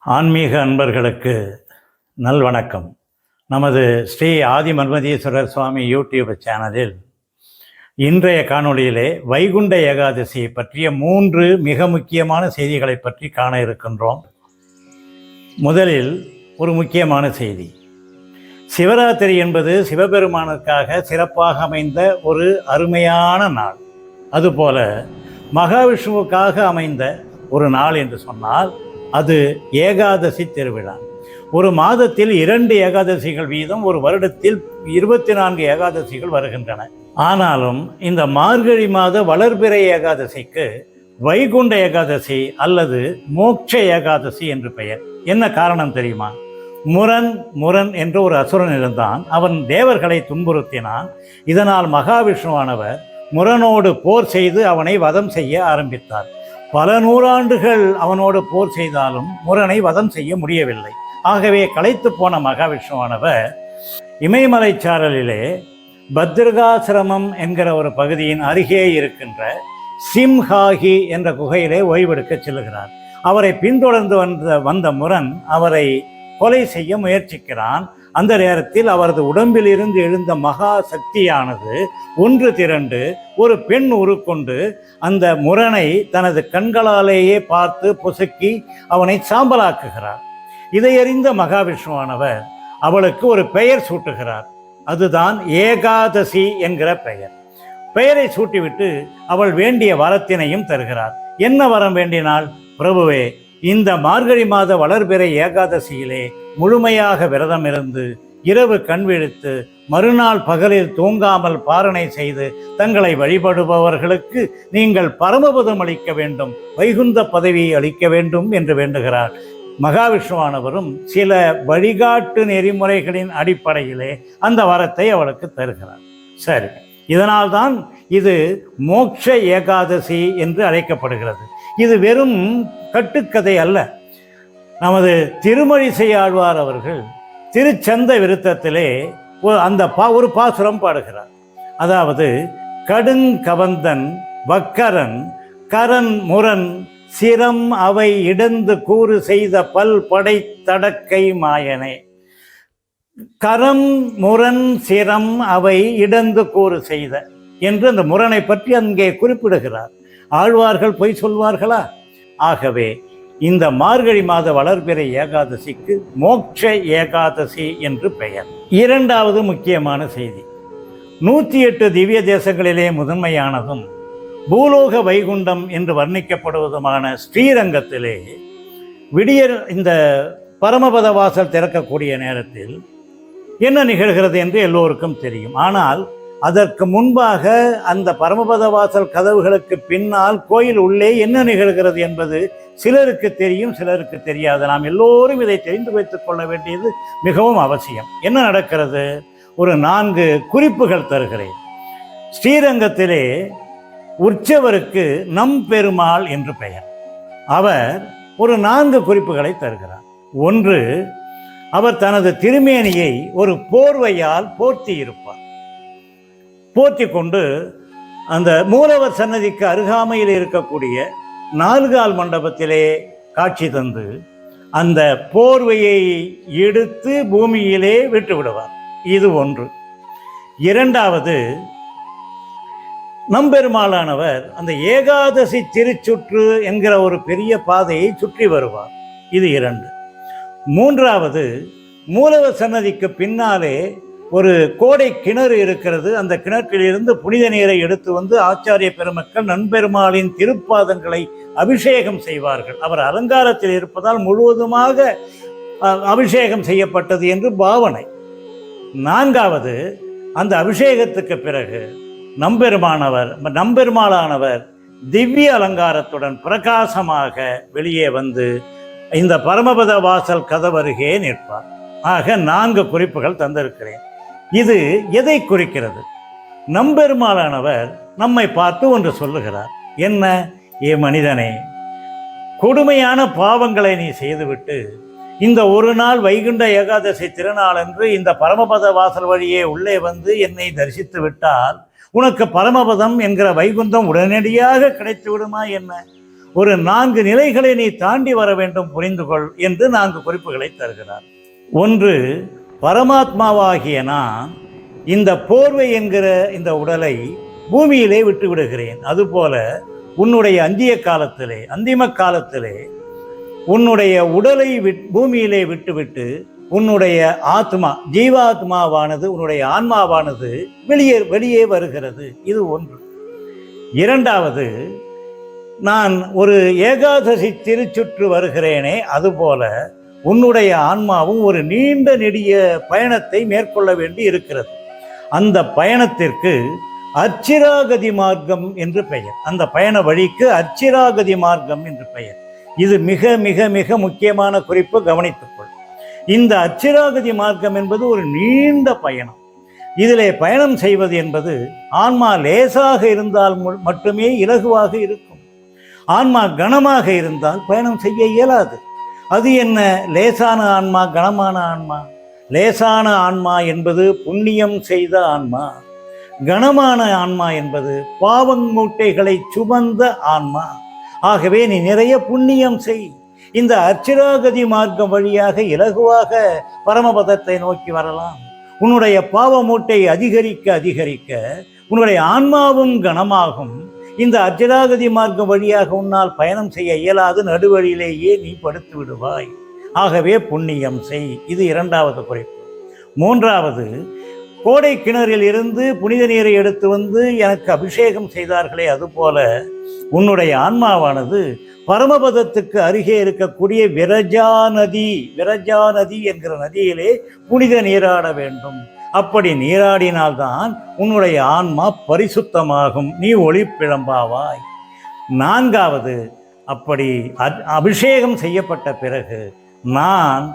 ஆன்மீக அன்பர்களுக்கு நல்வணக்கம். நமது ஸ்ரீ ஆதி மன்மதீஸ்வரர் சுவாமி யூடியூப் சேனலில் இன்றைய காணொளியிலே வைகுண்ட ஏகாதசியை பற்றிய மூன்று மிக முக்கியமான செய்திகளை பற்றி காண இருக்கின்றோம். முதலில் ஒரு முக்கியமான செய்தி. சிவராத்திரி என்பது சிவபெருமானுக்காக சிறப்பாக அமைந்த ஒரு அருமையான நாள். அதுபோல மகாவிஷ்ணுவுக்காக அமைந்த ஒரு நாள் என்று சொன்னால் அது ஏகாதசி திருவிழா. ஒரு மாதத்தில் இரண்டு ஏகாதசிகள் வீதம் ஒரு வருடத்தில் இருபத்தி நான்கு ஏகாதசிகள் வருகின்றன. ஆனாலும் இந்த மார்கழி மாத வளர்பிறை ஏகாதசிக்கு வைகுண்ட ஏகாதசி அல்லது மோட்ச ஏகாதசி என்று பெயர். என்ன காரணம் தெரியுமா? முரண் முரண் என்ற ஒரு அசுரன் இருந்தான். அவன் தேவர்களை துன்புறுத்தினான். இதனால் மகாவிஷ்ணுவானவர் முரனோடு போர் செய்து அவனை வதம் செய்ய ஆரம்பித்தார். பல நூறாண்டுகள் அவனோடு போர் செய்தாலும் முரனை வதம் செய்ய முடியவில்லை. ஆகவே களைத்து போன மகாவிஷ்ணுவானவர் இமயமலை சாரலிலே பத்ரகாசிரமம் என்கிற ஒரு பகுதியின் அருகே இருக்கின்ற சிம்ஹாகி என்ற குகையிலே ஓய்வெடுக்க செல்லுகிறார் அவரை பின்தொடர்ந்து வந்த வந்த முரண் அவரை கொலை செய்ய முயற்சிக்கிறான். அந்த நேரத்தில் அவரது உடம்பிலிருந்து எழுந்த மகா சக்தியானது ஒன்று திரண்டு ஒரு பெண் உருக்கொண்டு அந்த முரணை தனது கண்களாலேயே பார்த்து பொசுக்கி அவனை சாம்பலாக்குகிறார். இதையறிந்த மகாவிஷ்ணுவானவர் அவளுக்கு ஒரு பெயர் சூட்டுகிறார். அதுதான் ஏகாதசி என்கிற பெயர். பெயரை சூட்டிவிட்டு அவள் வேண்டிய வரத்தினையும் தருகிறார். என்ன வரம் வேண்டினால் பிரபுவே இந்த மார்கழி மாத வளர்பிறை ஏகாதசியிலே முழுமையாக விரதம் இருந்து இரவு கண் விழித்து மறுநாள் பகலில் தூங்காமல் பாரணை செய்து தங்களை வழிபடுபவர்களுக்கு நீங்கள் பரமபதம் அளிக்க வேண்டும் வைகுந்த பதவியை அளிக்க வேண்டும் என்று வேண்டுகிறார். மகாவிஷ்ணுவானவரும் சில வழிகாட்டு நெறிமுறைகளின் அடிப்படையிலே அந்த வரத்தை அவளுக்கு தருகிறார். சரி இதனால்தான் இது மோட்ச ஏகாதசி என்று அழைக்கப்படுகிறது. இது வெறும் கட்டுக்கதை அல்ல. நமது திருமழிசை ஆழ்வார் அவர்கள் திருச்சந்த விருத்தத்திலே அந்த பா ஒரு பாசுரம் பாடுகிறார். அதாவது கடுங்கவந்தன் வக்கரன் கரன் முரண் சிரம் அவை இடந்து கூறு செய்த பல் படை தடக்கை மாயனே. கரம் முரண் சிரம் அவை இடந்து கூறு செய்த என்று அந்த முரணை பற்றி அங்கே குறிப்பிடுகிறார். ஆழ்வார்கள் பொய் சொல்வார்களா? ஆகவே இந்த மார்கழி மாத வளர்பிறை ஏகாதசிக்கு மோட்ச ஏகாதசி என்று பெயர். இரண்டாவது முக்கியமான செய்தி. நூற்றி எட்டு திவ்ய தேசங்களிலே முதன்மையானதும் பூலோக வைகுண்டம் என்று வர்ணிக்கப்படுவதுமான ஸ்ரீரங்கத்திலே விடியர் இந்த பரமபத வாசல் திறக்கக்கூடிய நேரத்தில் என்ன நிகழ்கிறது என்று எல்லோருக்கும் தெரியும். ஆனால் அதற்கு முன்பாக அந்த பரமபத வாசல் கதவுகளுக்கு பின்னால் கோயில் உள்ளே என்ன நிகழ்கிறது என்பது சிலருக்கு தெரியும் சிலருக்கு தெரியாது. நாம் எல்லோரும் இதை தெரிந்து வைத்துக் கொள்ள வேண்டியது மிகவும் அவசியம். என்ன நடக்கிறது? ஒரு நான்கு குறிப்புகள் தருகிறேன். ஸ்ரீரங்கத்திலே உற்சவருக்கு நம் பெருமாள் என்று பெயர். அவர் ஒரு நான்கு குறிப்புகளை தருகிறார். ஒன்று அவர் தனது திருமேனியை ஒரு போர்வையால் போர்த்தி இருப்பார் போற்றி கொண்டு அந்த மூலவர் சன்னதிக்கு அருகாமையில் இருக்கக்கூடிய நால்கால் மண்டபத்திலே காட்சி தந்து அந்த போர்வையை எடுத்து பூமியிலே விட்டு விடுவார் இது ஒன்று. இரண்டாவது நம்பெருமாளானவர் அந்த ஏகாதசி திருச்சுற்று என்கிற ஒரு பெரிய பாதையை சுற்றி வருவார். இது இரண்டு. மூன்றாவது மூலவர் சன்னதிக்கு பின்னாலே ஒரு கோடை கிணறு இருக்கிறது. அந்த கிணற்றிலிருந்து புனித நீரை எடுத்து வந்து ஆச்சாரிய பெருமக்கள் நண்பெருமாளின் திருப்பாதங்களை அபிஷேகம் செய்வார்கள். அவர் அலங்காரத்தில் இருப்பதால் முழுவதுமாக அபிஷேகம் செய்யப்பட்டது என்று பாவனை. நான்காவது அந்த அபிஷேகத்துக்கு பிறகு நம்பெருமானவர் நம்பெருமாளானவர் திவ்ய அலங்காரத்துடன் பிரகாசமாக வெளியே வந்து இந்த பரமபத வாசல் கதவருகே நிற்பார். ஆக நான்கு குறிப்புகள் தந்திருக்கிறேன். இது எதை குறிக்கிறது? நம்பெருமாளானவர் நம்மை பார்த்து ஒன்று சொல்லுகிறார். என்ன? ஏ மனிதனே கொடுமையான பாவங்களை நீ செய்துவிட்டு இந்த ஒரு நாள் வைகுண்ட ஏகாதசி திருநாளன்று இந்த பரமபத வாசல் வழியே உள்ளே வந்து என்னை தரிசித்து விட்டால் உனக்கு பரமபதம் என்கிற வைகுந்தம் உடனடியாக கிடைத்து விடுமா என்ன? ஒரு நான்கு நிலைகளை நீ தாண்டி வர வேண்டும் புரிந்து கொள் என்று நான்கு குறிப்புகளை தருகிறார். ஒன்று பரமாத்மாவாகிய நான் இந்த போர்வை என்கிற இந்த உடலை பூமியிலே விட்டு விடுகிறேன் அதுபோல உன்னுடைய அந்திய காலத்திலே அந்திம காலத்திலே உன்னுடைய உடலை விட் பூமியிலே விட்டுவிட்டு உன்னுடைய ஆத்மா ஜீவாத்மாவானது உன்னுடைய ஆன்மாவானது வெளியே வெளியே வருகிறது. இது ஒன்று. இரண்டாவது நான் ஒரு ஏகாதசி திருச்சுற்று வருகிறேனே அதுபோல உன்னுடைய ஆன்மாவும் ஒரு நீண்ட நெடிய பயணத்தை மேற்கொள்ள வேண்டி இருக்கிறது. அந்த பயணத்திற்கு அச்சிராகதி மார்க்கம் என்று பெயர். அந்த பயண வழிக்கு அச்சிராகதி மார்க்கம் என்று பெயர். இது மிக மிக மிக முக்கியமான குறிப்பு கவனித்துக்கொள். இந்த அச்சிராகதி மார்க்கம் என்பது ஒரு நீண்ட பயணம். இதிலே பயணம் செய்வது என்பது ஆன்மா லேசாக இருந்தால் மட்டுமே இலகுவாக இருக்கும். ஆன்மா கனமாக இருந்தால் பயணம் செய்ய இயலாது. அது என்ன? லேசான ஆன்மா கனமான ஆன்மா. லேசான ஆன்மா என்பது புண்ணியம் செய்த ஆன்மா. கனமான ஆன்மா என்பது பாவங் மூட்டைகளை சுமந்த ஆன்மா. ஆகவே நீ நிறைய புண்ணியம் செய். இந்த அச்சிராகதி மார்க்கம் வழியாக இலகுவாக பரமபதத்தை நோக்கி வரலாம். உன்னுடைய பாவ மூட்டை அதிகரிக்க அதிகரிக்க உன்னுடைய ஆன்மாவும் கனமாகும். இந்த அர்ஜராகதி மார்க்கம் வழியாக உன்னால் பயணம் செய்ய இயலாது நடுவழியிலேயே நீ படுத்து விடுவாய். ஆகவே புண்ணியம் செய். இது இரண்டாவது குறைப்பு. மூன்றாவது கோடை கிணறில் இருந்து புனித நீரை எடுத்து வந்து எனக்கு அபிஷேகம் செய்தார்களே அதுபோல உன்னுடைய ஆன்மாவானது பரமபதத்துக்கு அருகே இருக்கக்கூடிய விரஜா நதி விரஜா நதி என்கிற நதியிலே புனித நீராட வேண்டும். அப்படி நீராடினால்தான் உன்னுடைய ஆன்மா பரிசுத்தமாகும். நீ ஒளிப்பிழம்பாவாய் நான்காவது அப்படி அபிஷேகம் செய்யப்பட்ட பிறகு நான்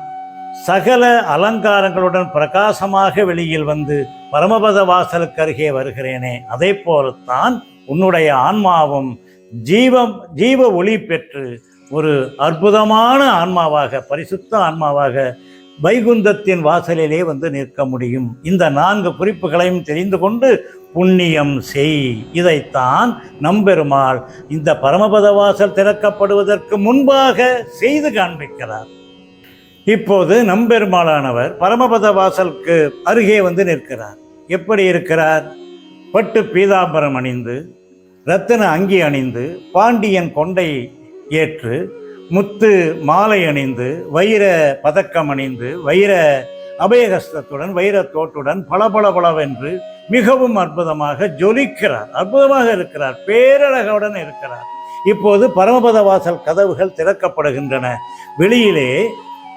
சகல அலங்காரங்களுடன் பிரகாசமாக வெளியில் வந்து பரமபத வாசலுக்கு அருகே வருகிறேனே அதே போலத்தான் உன்னுடைய ஆன்மாவும் ஜீவம் ஜீவ ஒளி பெற்று ஒரு அற்புதமான ஆன்மாவாக பரிசுத்த ஆன்மாவாக வைகுந்தத்தின் வாசலிலே வந்து நிற்க முடியும். இந்த நான்கு குறிப்புகளையும் தெரிந்து கொண்டு புண்ணியம் செய். இதைத்தான் நம்பெருமாள் இந்த பரமபத வாசல் திறக்கப்படுவதற்கு முன்பாக செய்து காண்பிக்கிறார். இப்போது நம்பெருமாளானவர் பரமபத வாசலுக்கு அருகே வந்து நிற்கிறார். எப்படி இருக்கிறார்? பட்டு பீதாம்பரம் அணிந்து ரத்தின அங்கி அணிந்து பாண்டியன் கொண்டை ஏற்று முத்து மாலை அணிந்து வைர பதக்கம் அணிந்து வைர அபயகஸ்தத்துடன் வைரத்தோட்டுடன் பளபளபளவென்று மிகவும் அற்புதமாக ஜொலிக்கிறார். அற்புதமாக இருக்கிறார். பேரழகவுடன் இருக்கிறார். இப்போது பரமபத வாசல் கதவுகள் திறக்கப்படுகின்றன. வெளியிலே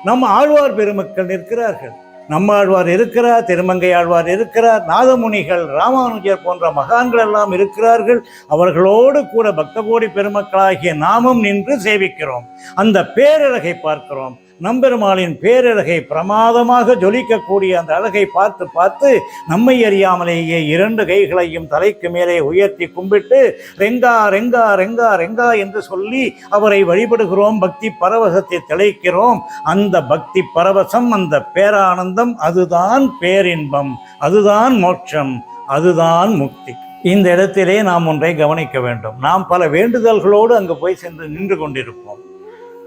நம் ஆழ்வார் பெருமக்கள் நிற்கிறார்கள். நம்மாழ்வார் இருக்கிறார் திருமங்கை ஆழ்வார் இருக்கிறார் நாதமுனிகள் ராமானுஜர் போன்ற மகான்கள் எல்லாம் இருக்கிறார்கள். அவர்களோடு கூட பக்தகோடி பெருமக்களாகிய நாமும் நின்று சேவிக்கிறோம். அந்த பேரழகை பார்க்கிறோம். நம்பெருமாளின் பேரழகை பிரமாதமாக ஜொலிக்கக்கூடிய அந்த அழகை பார்த்து பார்த்து நம்மை அறியாமலேயே இரண்டு கைகளையும் தலைக்கு மேலே உயர்த்தி கும்பிட்டு ரெங்கா ரெங்கா ரெங்கா ரெங்கா என்று சொல்லி அவரை வழிபடுகிறோம் பக்தி பரவசத்தை திளைக்கிறோம். அந்த பக்தி பரவசம் அந்த பேரானந்தம் அதுதான் பேரின்பம் அதுதான் மோட்சம் அதுதான் முக்தி. இந்த இடத்திலே நாம் ஒன்றை கவனிக்க வேண்டும். நாம் பல வேண்டுதல்களோடு அங்கு போய் சென்று நின்று கொண்டிருப்போம்.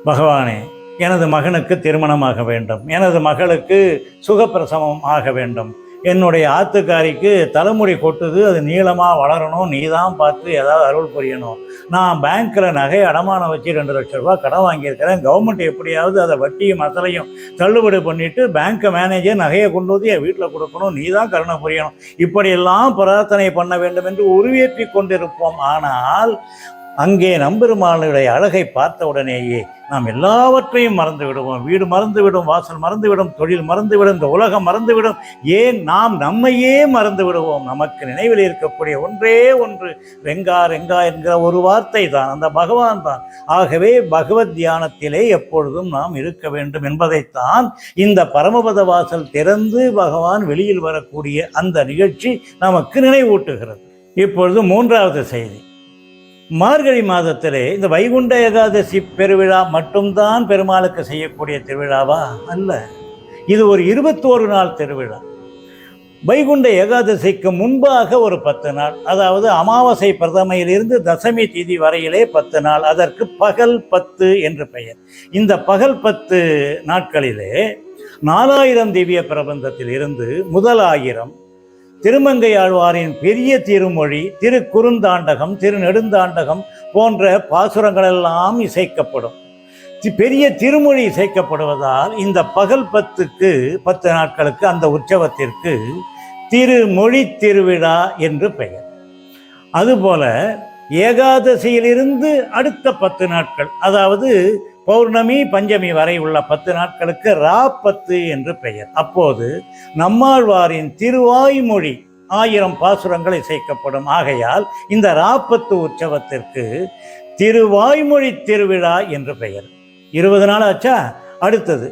பகவானே எனது மகனுக்கு திருமணமாக வேண்டும். எனது மகளுக்கு சுகப்பிரசவம் ஆக வேண்டும். என்னுடைய ஆத்துக்காரிக்கு தலைமுடி கொட்டுது அது நீளமாக வளரணும் நீ தான் பார்த்து ஏதாவது அருள் புரியணும். நான் பேங்க்கில் நகை அடமானம் வச்சு ரெண்டு லட்ச ரூபாய் கடன் வாங்கியிருக்கிறேன். கவர்மெண்ட் எப்படியாவது அதை வட்டியும் அசலையும் தள்ளுபடி பண்ணிட்டு பேங்க்கை மேனேஜர் நகையை கொண்டு வந்து என் வீட்டில் கொடுக்கணும். நீ தான் கருணை புரியணும். இப்படியெல்லாம் பிரார்த்தனை பண்ண வேண்டும் என்று உருவேற்றி கொண்டிருப்போம். ஆனால் அங்கே நம்பெருமானுடைய அழகை பார்த்த உடனேயே நாம் எல்லாவற்றையும் மறந்து விடுவோம் வீடு மறந்துவிடும் வாசல் மறந்துவிடும் தொழில் மறந்துவிடும் இந்த உலகம் மறந்துவிடும். ஏன் நாம் நம்மையே மறந்து விடுவோம் நமக்கு நினைவில் இருக்கக்கூடிய ஒன்றே ஒன்று. ரெங்கா ரெங்கா என்கிற ஒரு வார்த்தை தான். அந்த பகவான் தான். ஆகவே பகவத் தியானத்திலே எப்பொழுதும் நாம் இருக்க வேண்டும் என்பதைத்தான் இந்த பரமபத வாசல் திறந்து பகவான் வெளியில் வரக்கூடிய அந்த நிகழ்ச்சி நமக்கு நினைவூட்டுகிறது. இப்பொழுது மூன்றாவது செய்தி. மார்கழி மாதத்திலே இந்த வைகுண்ட ஏகாதசி பெருவிழா மட்டும்தான் பெருமாளுக்கு செய்யக்கூடிய திருவிழாவா? அல்ல. இது ஒரு இருபத்தோரு நாள் திருவிழா. வைகுண்ட ஏகாதசிக்கு முன்பாக ஒரு பத்து நாள். அதாவது அமாவாசை பிரதமையிலிருந்து தசமி திதி வரையிலே பத்து நாள். அதற்கு பகல் பத்து என்று பெயர். இந்த பகல் பத்து நாட்களிலே நாலாயிரம் திவ்ய பிரபந்தத்தில் இருந்து முதலாயிரம் திருமங்கை ஆழ்வாரின் பெரிய திருமொழி திரு குறுந்தாண்டகம் திரு நெடுந்தாண்டகம் போன்ற பாசுரங்களெல்லாம் இசைக்கப்படும். பெரிய திருமொழி இசைக்கப்படுவதால் இந்த பகல் பத்துக்கு பத்து நாட்களுக்கு அந்த உற்சவத்திற்கு திருமொழி திருவிழா என்று பெயர். அதுபோல ஏகாதசியிலிருந்து அடுத்த பத்து நாட்கள் அதாவது பௌர்ணமி பஞ்சமி வரை உள்ள பத்து நாட்களுக்கு ராப்பத்து என்று பெயர். அப்போது நம்மாழ்வாரின் திருவாய்மொழி ஆயிரம் பாசுரங்கள் இசைக்கப்படும். ஆகையால் இந்த ராப்பத்து உற்சவத்திற்கு திருவாய்மொழி திருவிழா என்று பெயர். இருபது நாள் ஆச்சா? அடுத்தது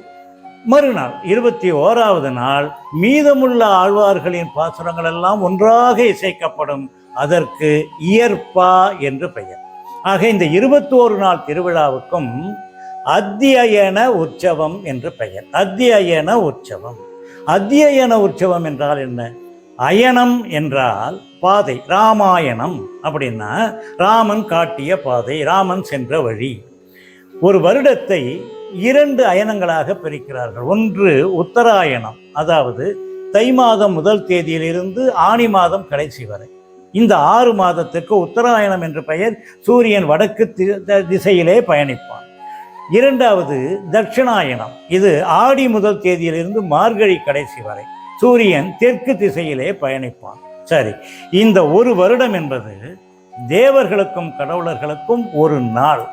மறுநாள் இருபத்தி ஓராவது நாள் மீதமுள்ள ஆழ்வார்களின் பாசுரங்கள் எல்லாம் ஒன்றாக இசைக்கப்படும். அதற்கு இயற்பா என்று பெயர். ஆக இந்த இருபத்தோரு நாள் திருவிழாவுக்கும் அத்தியன உற்சவம் என்று பெயர். அத்தியன உற்சவம். அத்தியன உற்சவம் என்றால் என்ன? அயனம் என்றால் பாதை ராமாயணம் அப்படின்னா ராமன் காட்டிய பாதை ராமன் சென்ற வழி. ஒரு வருடத்தை இரண்டு அயனங்களாக பிரிக்கிறார்கள். ஒன்று உத்தராயணம் அதாவது தை மாதம் முதல் தேதியிலிருந்து ஆணி மாதம் கடைசி வரை. இந்த ஆறு மாதத்துக்கு உத்தராயணம் என்ற பெயர் சூரியன் வடக்கு தி- த- திசையிலே பயணிப்பான். இரண்டாவது தட்சிணாயனம். இது ஆடி முதல் தேதியிலிருந்து மார்கழி கடைசி வரை சூரியன் தெற்கு திசையிலே பயணிப்பான். சரி இந்த ஒரு வருடம் என்பது தேவர்களுக்கும் கடவுளர்களுக்கும் ஒரு நாள்.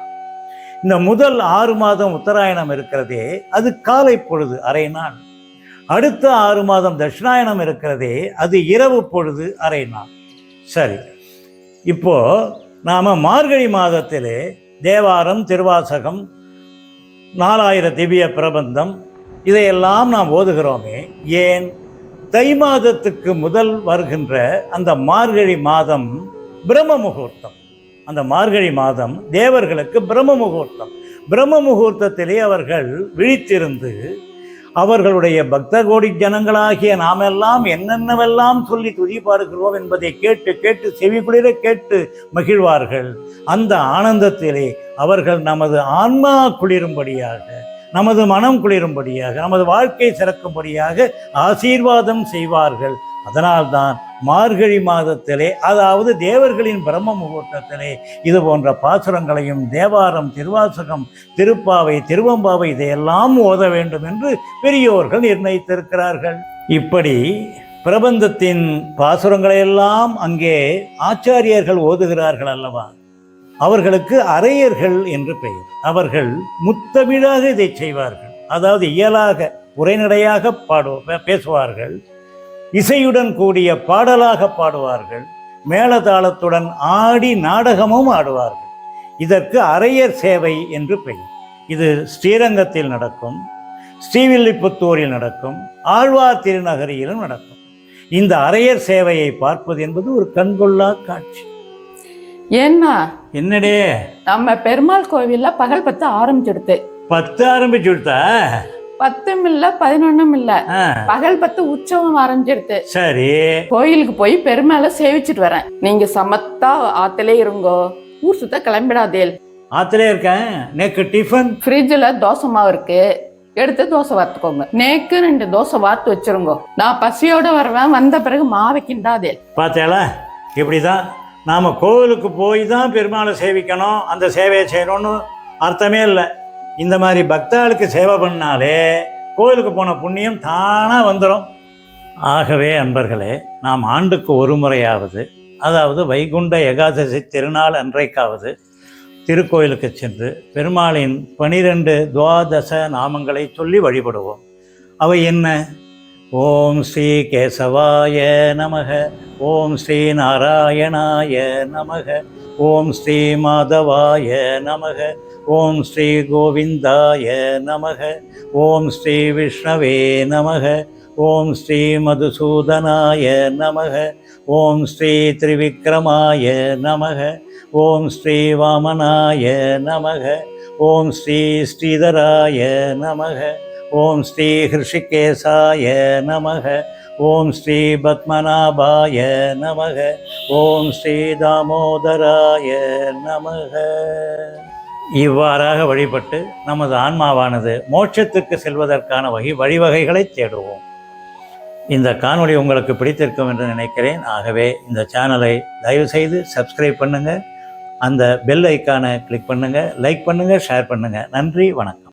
இந்த முதல் ஆறு மாதம் உத்தராயணம் இருக்கிறதே அது காலை பொழுது அரை நாள். அடுத்த ஆறு மாதம் தட்சிணாயனம் இருக்கிறதே அது இரவு பொழுது அரை நாள். சரி இப்போ நாம மார்கழி மாதத்திலே தேவாரம் திருவாசகம் நாலாயிர திவ்ய பிரபந்தம். இதையெல்லாம் நாம் ஓதுகிறோமே. ஏன்? தை மாதத்துக்கு முதல் வருகின்ற அந்த மார்கழி மாதம் பிரம்ம முகூர்த்தம். அந்த மார்கழி மாதம் தேவர்களுக்கு பிரம்ம முகூர்த்தம். பிரம்ம முகூர்த்தத்திலே அவர்கள் விழித்திருந்து அவர்களுடைய பக்த கோடி ஜனங்களாகிய நாமெல்லாம் என்னென்னவெல்லாம் சொல்லி துதி பார்க்கிறோம் என்பதை கேட்டு கேட்டு செவிக்குளிர கேட்டு மகிழ்வார்கள். அந்த ஆனந்தத்திலே அவர்கள் நமது ஆன்மா குளிரும்படியாக நமது மனம் குளிரும்படியாக நமது வாழ்க்கை சிறக்கும்படியாக ஆசீர்வாதம் செய்வார்கள். அதனால்தான் மார்கழி மாதத்திலே அதாவது தேவர்களின் பிரம்ம முகூர்த்தத்திலே இது போன்ற பாசுரங்களையும் தேவாரம் திருவாசகம் திருப்பாவை திருவம்பாவை இதையெல்லாம் ஓத வேண்டும் என்று பெரியோர்கள் நிர்ணயித்திருக்கிறார்கள். இப்படி பிரபந்தத்தின் பாசுரங்களையெல்லாம் அங்கே ஆச்சாரியர்கள் ஓதுகிறார்கள் அல்லவா? அவர்களுக்கு அரையர்கள் என்று பெயர். அவர்கள் முத்தமிழாக இதை செய்வார்கள். அதாவது இயலாக உரைநடையாக பாடு பேசுவார்கள். இசையுடன் கூடிய பாடலாக பாடுவார்கள். மேளதாளத்துடன் ஆடி நாடகமும் ஆடுவார்கள். இதற்கு அரையர் சேவை என்று பெயர். இது ஸ்ரீரங்கத்தில் நடக்கும் ஸ்ரீவில்லிபுத்தூரில் நடக்கும் ஆழ்வார் திருநகரியிலும் நடக்கும். இந்த அரையர் சேவையை பார்ப்பது என்பது ஒரு கண்கொள்ளா காட்சி. ஏன்னா என்னடே? நம்ம பெருமாள் கோவில்ல பகல் பத்து ஆரம்பிச்சிடுது பத்து ஆரம்பிச்சு விட்டா பத்தும் இல்ல பதினொன்னும் இல்ல. பகல் பத்து உற்சவம் ஆரம்பிச்சிடுது சரி. கோயிலுக்கு போய் பெருமாளை சேவிச்சிட்டு வரேன். நீங்க சமத்தா ஆத்திலே இருங்கோ. ஊர் சுத்த கிளம்பிடாதேல் ஆத்திலே இருக்கேன். நேக்கு டிஃபன். ஃப்ரிட்ஜில் தோசை மாவு இருக்கு. எடுத்து தோசை வாத்துக்கோங்க நேக்கு ரெண்டு தோசை வாத்து வச்சிருங்கோ. நான் பசியோட வருவேன். வந்த பிறகு மாவை கிண்டாதேல் பார்த்தேளா இப்படி தான் நாம் கோவிலுக்கு போய் தான் பெருமாளை சேவிக்கணும். அந்த சேவையை செய்யணும்னு அர்த்தமே இல்லை. இந்த மாதிரி பக்தாளுக்கு சேவை பண்ணாலே கோயிலுக்கு போன புண்ணியம் தானாக வந்துடும் ஆகவே அன்பர்களே நாம் ஆண்டுக்கு ஒரு முறையாவது அதாவது வைகுண்ட ஏகாதசி திருநாள் அன்றைக்காவது திருக்கோயிலுக்கு சென்று பெருமாளின் பனிரெண்டு துவாதச நாமங்களை சொல்லி வழிபடுவோம். அவை என்ன? ஓம் ஸ்ரீ கேசவாய நமக ஓம் ஸ்ரீ நாராயணாய நமக ஓம் ஸ்ரீ மாதவாய நமக ஓம் ஸ்ரீ கோவிந்தாய நமக ஓம் ஸ்ரீ விஷ்ணவே நமக ஓம் ஸ்ரீ மதுசூதனாய நமக ஓம் ஸ்ரீ திரிவிக்ரமாய நமக ஓம் ஸ்ரீ வாமனாய நமக ஓம் ஸ்ரீ ஸ்ரீதராய நமக ஓம் ஸ்ரீ ஹிருஷிகேசாய நமக. ஓம் ஸ்ரீ பத்மநாபாய நமக. ஓம் ஸ்ரீ தாமோதராய நமக. இவ்வாறாக வழிபட்டு நமது ஆன்மாவானது மோட்சத்துக்கு செல்வதற்கான வகை வழிவகைகளை தேடுவோம். இந்த காணொளி உங்களுக்கு பிடித்திருக்கும் என்று நினைக்கிறேன். ஆகவே இந்த சேனலை தயவு செய்து சப்ஸ்கிரைப் பண்ணுங்கள் அந்த பெல் ஐக்கானை கிளிக் பண்ணுங்கள் லைக் பண்ணுங்கள் ஷேர் பண்ணுங்கள் நன்றி வணக்கம்.